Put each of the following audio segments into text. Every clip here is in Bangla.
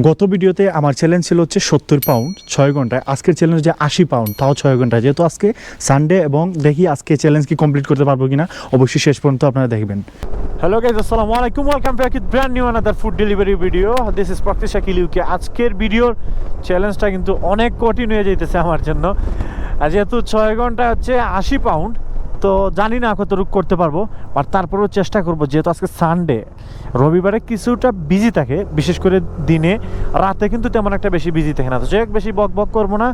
গত ভিডিওতে আমার চ্যালেঞ্জ ছিল হচ্ছে সত্তর পাউন্ড ছয় ঘন্টায়। আজকের চ্যালেঞ্জ হচ্ছে আশি পাউন্ড তাও ছয় ঘন্টায়। যেহেতু আজকে সানডে এবং দেখি আজকে চ্যালেঞ্জ কি কমপ্লিট করতে পারব কিনা, অবশ্যই শেষ পর্যন্ত আপনারা দেখবেন। হ্যালো গাইজ আসসালামু আলাইকুম। Welcome back with brand new another food delivery video this is প্রক্তি Shakil UK আজকের ভিডিওর চ্যালেঞ্জটা কিন্তু অনেক কঠিন হয়ে যাইতেছে আমার জন্য। আর যেহেতু ছয় ঘণ্টা হচ্ছে আশি পাউন্ড তো জানি না কতটুকু করতে পারব আর তারপরেও চেষ্টা করব, যেহেতু আজকে সানডে রবিবারে কিছুটা বিজি থাকে, বিশেষ করে দিনে, রাতে কিন্তু তেমন একটা বেশি বিজি থাকে না। তো যাই বেশি বক বক করব না।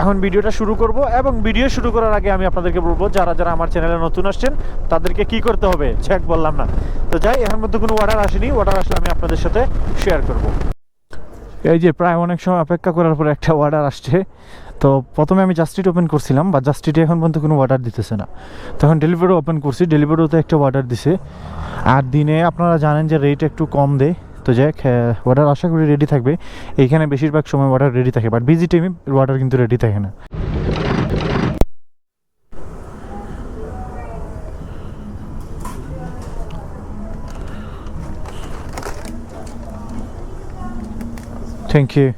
এখন ভিডিওটা শুরু করব, এবং ভিডিও শুরু করার আগে আমি আপনাদেরকে বলব, যারা যারা আমার চ্যানেলে নতুন আসছেন, তাদেরকে কি করতে হবে? চেক বললাম না। তো যাই, এর মধ্যে কোনো অর্ডার আসেনি অর্ডার আসলে আমি আপনাদের সাথে শেয়ার করব। এই যে প্রায় অনেক সময় অপেক্ষা করার পরে একটা অর্ডার আসছে। তো প্রথমে আমি জাস্টিট ওপেন করছিলাম বা জাস্টিটে এখন পর্যন্ত কোনো অর্ডার দিতেছে না। তখন ডেলিভারি ওপেন করছি ডেলিভারিতে একটা অর্ডার দিছে। আর দিনে আপনারা জানেন যে রেট একটু কম দেয়। তো যাক অর্ডার আশা করি রেডি থাকবে। এইখানে বেশিরভাগ সময় অর্ডার রেডি থাকে বাট বিজি টাইমে অর্ডার কিন্তু রেডি থাকে না। থ্যাংক ইউ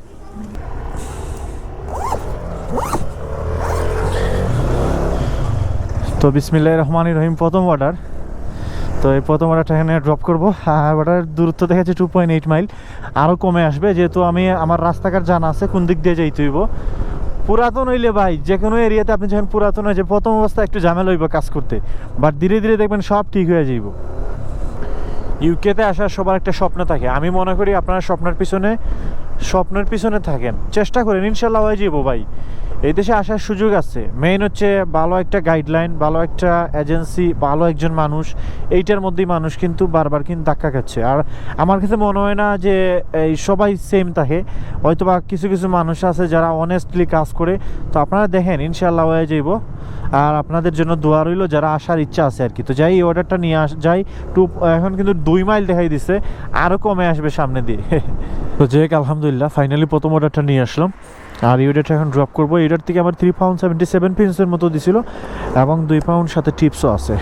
তো বিসমিল্লাহ রহমান রহিম, প্রথম অর্ডার তো এই প্রথম অর্ডারটা এখানে ড্রপ করব। আর অর্ডারের দূরত্ব দেখা যাচ্ছে টু পয়েন্ট এইট মাইল আরও কমে আসবে, যেহেতু আমি আমার রাস্তাঘাট জানা আছে, কোন দিক দিয়ে যাইতে হইব। পুরাতন হইলে ভাই যে কোনো এরিয়াতে আপনি যখন পুরাতন হয়ে যে প্রথম অবস্থায় একটু ঝামেলা হইব কাজ করতে। বাট ধীরে ধীরে দেখবেন সব ঠিক হয়ে যাইব। ইউকেতে আসার সবার একটা স্বপ্ন থাকে। আমি মনে করি আপনার স্বপ্নের পিছনে স্বপ্নের পিছনে থাকেন। চেষ্টা করেন, ইনশাল্লাহ হয়ে যাব ভাই। এই দেশে আসার সুযোগ আছে। মেইন হচ্ছে ভালো একটা গাইডলাইন ভালো একটা এজেন্সি ভালো একজন মানুষ। এইটার মধ্যেই মানুষ কিন্তু বারবার কিন্তু ধাক্কা খাচ্ছে। আর আমার কাছে মনে হয় না যে এই সবাই সেম থাকে। হয়তো বা কিছু কিছু মানুষ আছে যারা অনেস্টলি কাজ করে। তো আপনারা দেখেন, ইনশাল্লাহ হয়ে যাইব। আর আপনাদের জন্য দোয়া রইল, যারা আসার ইচ্ছা আছে আর কি। তো যাই, এই অর্ডারটা নিয়ে আস, যাই। টু এখন কিন্তু দুই মাইল দেখাই দিছে। আরও কমে আসবে সামনে দিয়ে। তো যাই আলহামদুলিল্লাহ ফাইনালি প্রথম অর্ডারটা নিয়ে আসলাম আর এই অর্ডারটা এখন ড্রপ করব এটার থেকে আমার থ্রি পাউন্ড সেভেন্টি সেভেন পিন্সের মতো দিছিল এবং দুই পাউন্ড সাথে টিপসও আছে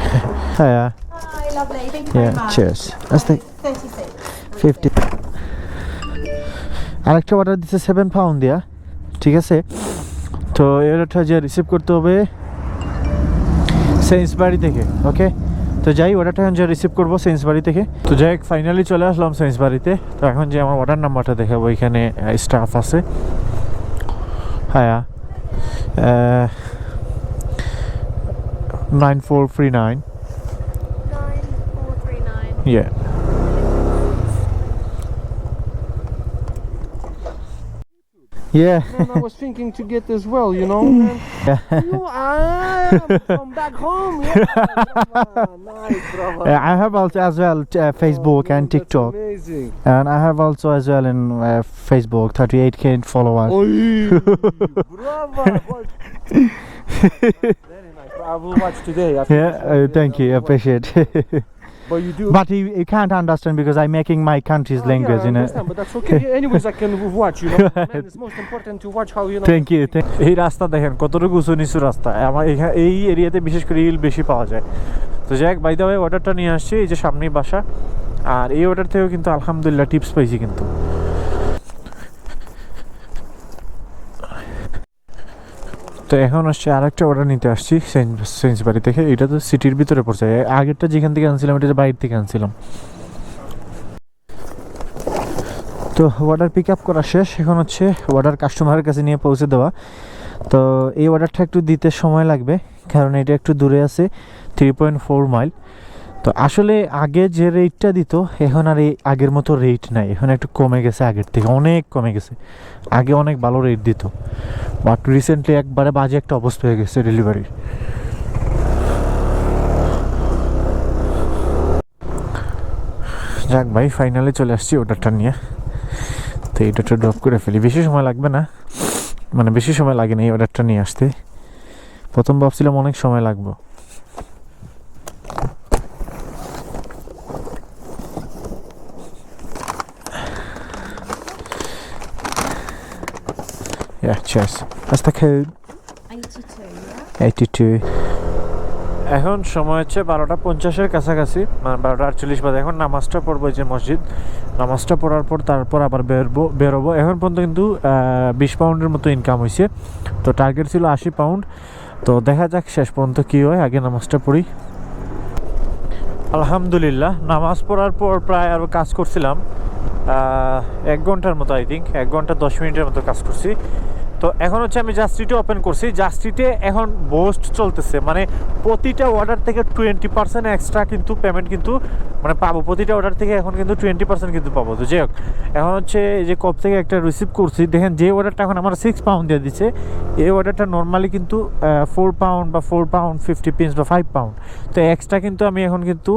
হ্যাঁ Hi, lovely. Thank you Yeah, very much. cheers. Let's take 36. Fifty আরেকটা অর্ডার দিচ্ছে সেভেন পাউন্ড দিয়া ঠিক আছে তো এই অর্ডারটা যে রিসিভ করতে হবে সেন্সবাড়ি থেকে ওকে তো যাই অর্ডারটা এখন যে রিসিভ করব সেন্সবাড়ি থেকে। তো যাই ফাইনালি চলে আসলাম সেন্সবাড়িতে তো এখন যে আমার অর্ডার নাম্বারটা দেখাবো এখানে স্টাফ আছে। হ্যাঁ nine four three nine Nine Yeah. Man, I was thinking to get as well, you know. Man. you, I from back home. Yeah, nice, brother. Uh, I have also as well uh, Facebook Oh, and man, that's TikTok, Amazing. and I have also as well in uh, Facebook 38k followers. Oi, bravo. Very nice. I will watch today. after Yeah, uh, thank you, will watch. appreciate. But you do. but you, you can't understand because I'm making my country's Ah, language, yeah, I you know. understand, but that's okay. Anyways, I can watch. You know, man, it's most important to watch how you know. Thank you. Thank এই রাস্তা দেখেন কতটুকু উঁচু নিচু রাস্তা আমার এই এরিয়াতে বিশেষ করে হিল বেশি পাওয়া যায় তো যাই বাই দ্য অর্ডারটা নিয়ে আসছি এই যে সামনেই বাসা আর এই অর্ডার থেকেও কিন্তু আলহামদুলিল্লাহ টিপস পাইছি কিন্তু তো এখন হচ্ছে আরেকটা অর্ডার নিতে আসছি সেন্স বাড়ি থেকে। এটা তো সিটির ভিতরে পড়ছে। আগেরটা যেখান থেকে আনছিলাম, এটা বাইরে থেকে আনছিলাম। তো অর্ডার পিক আপ করা শেষ। এখন হচ্ছে অর্ডার কাস্টমারের কাছে নিয়ে পৌঁছে দেওয়া। তো এই অর্ডারটা একটু দিতে সময় লাগবে, কারণ এটা একটু দূরে আছে থ্রি পয়েন্ট ফোর মাইল তো আসলে আগে যে রেটটা দিত, এখন আর এই আগের মতো রেট নাই। এখন একটু কমে গেছে আগের থেকে, অনেক কমে গেছে। আগে অনেক ভালো রেট দিত। বাট রিসেন্টলি একবারে বাজে একটা অবস্থা হয়ে গেছে ডেলিভারির যাক ভাই ফাইনালি চলে আসছি অর্ডারটা নিয়ে। তো এইটা ড্রপ করে ফেলি। বেশি সময় লাগবে না। মানে বেশি সময় লাগে না এই অর্ডারটা নিয়ে আসতে। প্রথম ভাবছিলাম অনেক সময় লাগবে। Cheers. That's the code. 82, yeah? 82. এখন সময় হচ্ছে বারোটা পঞ্চাশের কাছাকাছি মানে বারোটা আটচল্লিশ বাজে এখন নামাজটা পড়ব যে মসজিদ নামাজটা পড়ার পর তারপর আবার বেরবো বেরোবো এখন পর্যন্ত কিন্তু বিশ পাউন্ডের মতো ইনকাম হয়েছে তো টার্গেট ছিল আশি পাউন্ড তো দেখা যাক শেষ পর্যন্ত কী হয় আগে নামাজটা পড়ি আলহামদুলিল্লাহ নামাজ পড়ার পর প্রায় আরও কাজ করছিলাম এক ঘণ্টার মতো আই থিঙ্ক এক ঘণ্টা দশ মিনিটের মতো কাজ করছি তো এখন হচ্ছে আমি জাস্টিটে ওপেন করছি। জাস্টিটে এখন বোস্ট চলতেছে। মানে প্রতিটা অর্ডার থেকে টোয়েন্টি পার্সেন্ট এক্সট্রা কিন্তু পেমেন্ট কিন্তু মানে পাবো। প্রতিটা অর্ডার থেকে এখন কিন্তু টোয়েন্টি পার্সেন্ট কিন্তু পাবো। তো যাই হোক, এখন হচ্ছে যে কপ থেকে একটা রিসিভ করছি, দেখেন যে অর্ডারটা এখন আমার সিক্স পাউন্ড দিয়ে দিচ্ছে এই অর্ডারটা নর্মালি কিন্তু ফোর পাউন্ড বা ফোর পাউন্ড ফিফটি পিন্স বা ফাইভ পাউন্ড তো এক্সট্রা কিন্তু আমি এখন কিন্তু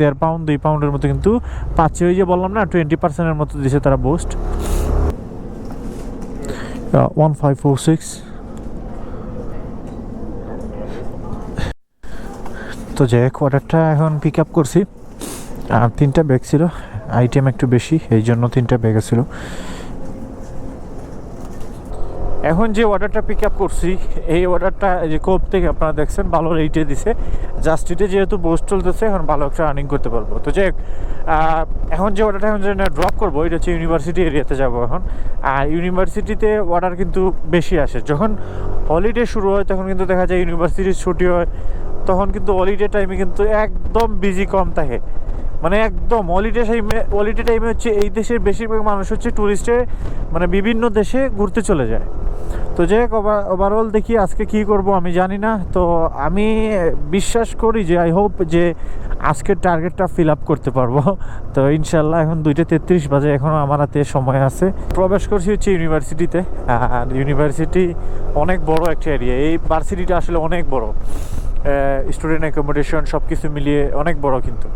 দেড় পাউন্ড দুই পাউন্ডের মতো কিন্তু পাচ্ছি। ওই যে বললাম না টোয়েন্টি পার্সেন্টের মতো দিছে তারা বুস্ট ফোর সিক্স তো যে অর্ডারটা এখন পিক আপ করছি, আর তিনটা ব্যাগ ছিল আইটেম একটু বেশি, এই জন্য তিনটা ব্যাগ ছিল। এখন যে অর্ডারটা পিক আপ করছি, এই অর্ডারটা যে কোপ থেকে আপনারা দেখছেন, ভালো রেটে দিছে। জাস্টিটে যেহেতু বোস্ট চলতেছে, এখন ভালো একটা রানিং করতে পারব। তো যে এখন যে অর্ডারটা এখন যে ড্রপ করব, এটা হচ্ছে ইউনিভার্সিটি এরিয়াতে যাব এখন। আর ইউনিভার্সিটিতে অর্ডার কিন্তু বেশি আসে। যখন হলিডে শুরু হয়, তখন কিন্তু দেখা যায় ইউনিভার্সিটির ছুটি হয়, তখন কিন্তু হলিডে টাইমে কিন্তু একদম বিজি কম থাকে। মানে একদম হলিডে টাইমে হলিডে টাইমে হচ্ছে এই দেশের বেশিরভাগ মানুষ হচ্ছে ট্যুরিস্টে মানে বিভিন্ন দেশে ঘুরতে চলে যায়। তো হোক ওভারঅল দেখি আজকে কি করব, আমি জানি না। তো আমি বিশ্বাস করি যে আই হোপ যে আজকের টার্গেটটা ফিল আপ করতে পারব। তো ইনশাল্লাহ এখন দুইটা তেত্রিশ বাজে এখনও আমার হাতে সময় আছে। প্রবেশ করছি হচ্ছে ইউনিভার্সিটিতে আর ইউনিভার্সিটি অনেক বড় একটা এরিয়া এই ভার্সিটিটা আসলে অনেক বড়। স্টুডেন্ট অ্যাকোমোডেশন সব কিছু মিলিয়ে অনেক বড় কিন্তু।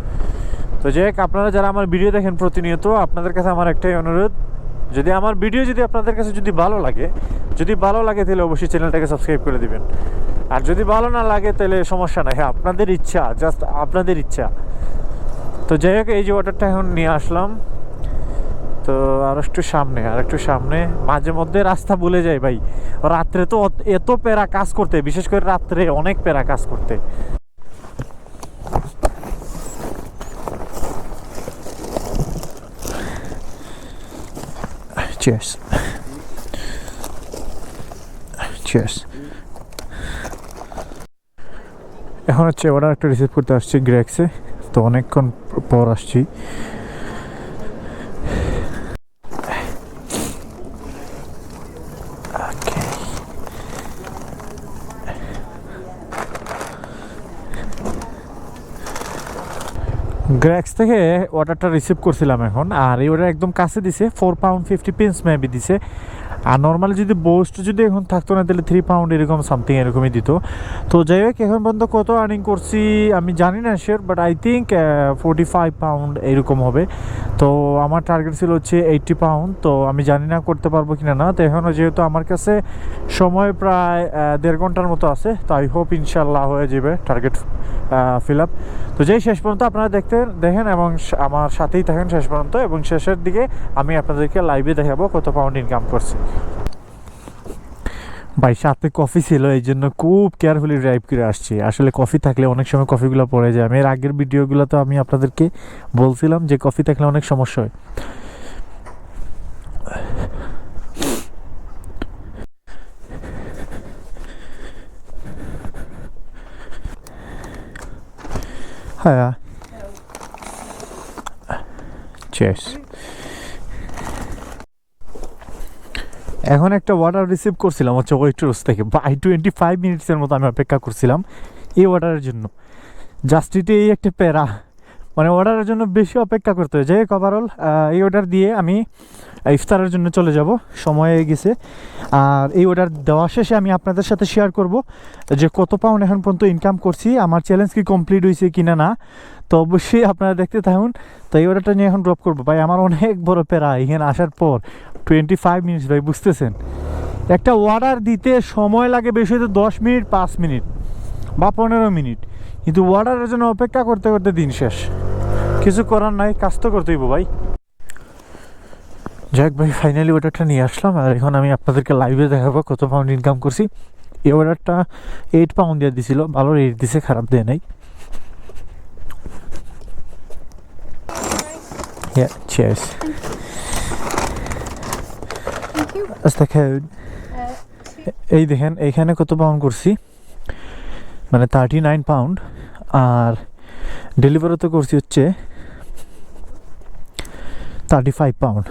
তো যাই হোক, আপনারা যারা আমার ভিডিও দেখেন প্রতিনিয়ত, আপনাদের কাছে আমার একটাই অনুরোধ, যদি আমার ভিডিও যদি আপনাদের কাছে যদি ভালো লাগে, যদি ভালো লাগে তাহলে অবশ্যই চ্যানেলটাকে সাবস্ক্রাইব করে দিবেন। আর যদি ভালো না লাগে তাহলে সমস্যা নাই হ্যাঁ আপনাদের ইচ্ছা জাস্ট আপনাদের ইচ্ছা। তো যাই হোক, এই যে অর্ডারটা এখন নিয়ে আসলাম। তো আর একটু সামনে, আর একটু সামনে, মাঝে মধ্যে রাস্তা ভুলে যায় ভাই। রাত্রে তো এত প্যারা কাজ করতে, বিশেষ করে রাত্রে অনেক প্যারা কাজ করতে। Cheers. Cheers. এখন হচ্ছে অর্ডার একটা রিসিভ করতে আসছি গ্রেক্সে তো অনেকক্ষণ পর আসছি গ্র্যাক্স থেকে অর্ডারটা রিসিভ করছিলাম এখন, আর এই অর্ডার একদম কাছে দিছে four pound fifty pence maybe দিছে। আর নর্মালি যদি বোস্ট যদি এখন থাকতো না, তাহলে থ্রি পাউন্ড এরকম সামথিং এরকমই দিত। তো যাই হোক, এখন পর্যন্ত কত আর্নিং করছি আমি জানি না sure but I think forty five pound এরকম হবে। তো আমার টার্গেট ছিল হচ্ছে এইটটি পাউন্ড তো আমি জানি না করতে পারব কিনা না। তো এখনও যেহেতু আমার কাছে সময় প্রায় দেড় ঘণ্টার মতো আছে, তো আই হোপ ইনশাল্লাহ হয়ে যাবে টার্গেট ফিল আপ তো যেই, শেষ পর্যন্ত আপনারা দেখতে দেখেন এবং আমার সাথেই থাকেন শেষ পর্যন্ত এবং শেষের দিকে আমি আপনাদেরকে লাইভে দেখাবো কত পাউন্ড ইনকাম করছি। ভাই, সাথে কফি ছিল, এই জন্য খুব কেয়ারফুলি ড্রাইভ করে আসছি। আসলে কফি থাকলে অনেক সময় কফিগুলো পড়ে যায়। আমি এর আগের ভিডিওগুলো তো আমি আপনাদেরকে বলছিলাম যে কফি থাকলে অনেক সমস্যা হয়। হ্যাঁ চেস এখন একটা অর্ডার রিসিভ করছিলাম, হচ্ছে ওয়েটরস থেকে। বাই টোয়েন্টি ফাইভ মিনিটসের মতো আমি অপেক্ষা করছিলাম এই অর্ডারের জন্য। জাস্টিটি এই একটা প্যারা। মানে অর্ডারের জন্য বেশি অপেক্ষা করতে হয়। যাই হোক ওভারঅল এই অর্ডার দিয়ে আমি ইফতারের জন্য চলে যাব। সময় হয়ে গেছে। আর এই অর্ডার দেওয়া শেষে আমি আপনাদের সাথে শেয়ার করব যে কত পাউন্ড এখন পর্যন্ত ইনকাম করছি, আমার চ্যালেঞ্জ কি কমপ্লিট হয়েছে কি না। তো অবশ্যই আপনারা দেখতে থাকুন। তো এই অর্ডারটা নিয়ে এখন ড্রপ করব। ভাই, আমার অনেক বড় প্যারা, এখানে আসার পর। টোয়েন্টি ফাইভ মিনিটস ভাই, বুঝতেছেন? একটা অর্ডার দিতে সময় লাগে বেশি হয়তো দশ মিনিট, পাঁচ মিনিট বা পনেরো মিনিট। কিন্তু অর্ডারের জন্য অপেক্ষা করতে করতে দিন শেষ। কিছু করার নাই, কাজ তো করতেই ভাই। যাক ভাই ফাইনালি অর্ডারটা নিয়ে আসলাম আর এখন আমি আপনাদেরকে লাইভে দেখাবো কত পাউন্ড ইনকাম করছি। এই অর্ডারটা এইট পাউন্ড দিয়ে দিছিল ভালো রেট দিছে খারাপ দেয় নাই। Yeah, cheers. Uh, এই দেখেন এইখানে কত পাউন্ড করছি? মানে থার্টি নাইন পাউন্ড আর ডেলিভারি তো করছি হচ্ছে থার্টি ফাইভ পাউন্ড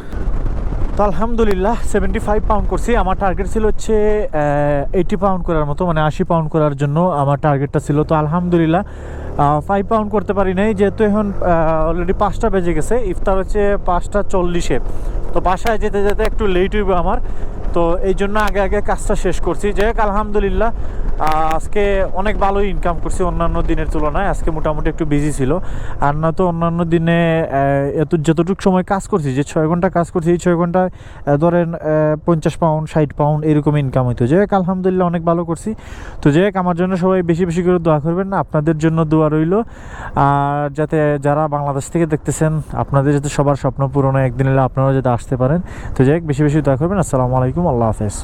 তো আলহামদুলিল্লাহ সেভেন্টি ফাইভ পাউন্ড করছি। আমার টার্গেট ছিল হচ্ছে এইটি পাউন্ড করার মতো মানে আশি পাউন্ড করার জন্য আমার টার্গেটটা ছিল। তো আলহামদুলিল্লাহ ফাইভ পাউন্ড করতে পারি নাই, যেহেতু এখন অলরেডি পাঁচটা বেজে গেছে। ইফতার হচ্ছে পাঁচটা চল্লিশে। তো বাসায় যেতে যেতে একটু লেট হইব আমার। তো এই জন্য আগে আগে কাজটা শেষ করছি। যে আলহামদুলিল্লাহ আজকে অনেক ভালো ইনকাম করছি অন্যান্য দিনের তুলনায়। আজকে মোটামুটি একটু বিজি ছিল। আর না তো অন্যান্য দিনে এত যতটুকু সময় কাজ করছি, যে ছয় ঘণ্টা কাজ করছি, এই ছয় ঘন্টায় ধরেন পঞ্চাশ পাউন্ড ষাট পাউন্ড এরকম ইনকাম হইতো। যে আলহামদুলিল্লাহ অনেক ভালো করছি। তো হোক, আমার জন্য সবাই বেশি বেশি করে দোয়া করবেন। না আপনাদের জন্য দোয়া রইল। আর যাতে যারা বাংলাদেশ থেকে দেখতেছেন, আপনাদের যাতে সবার স্বপ্ন পূরণ একদিন এলে আপনারাও যাতে আসতে পারেন। তো যাই বেশি বেশি দোয়া করবেন। আসসালামু আলাইকুম আল্লাহ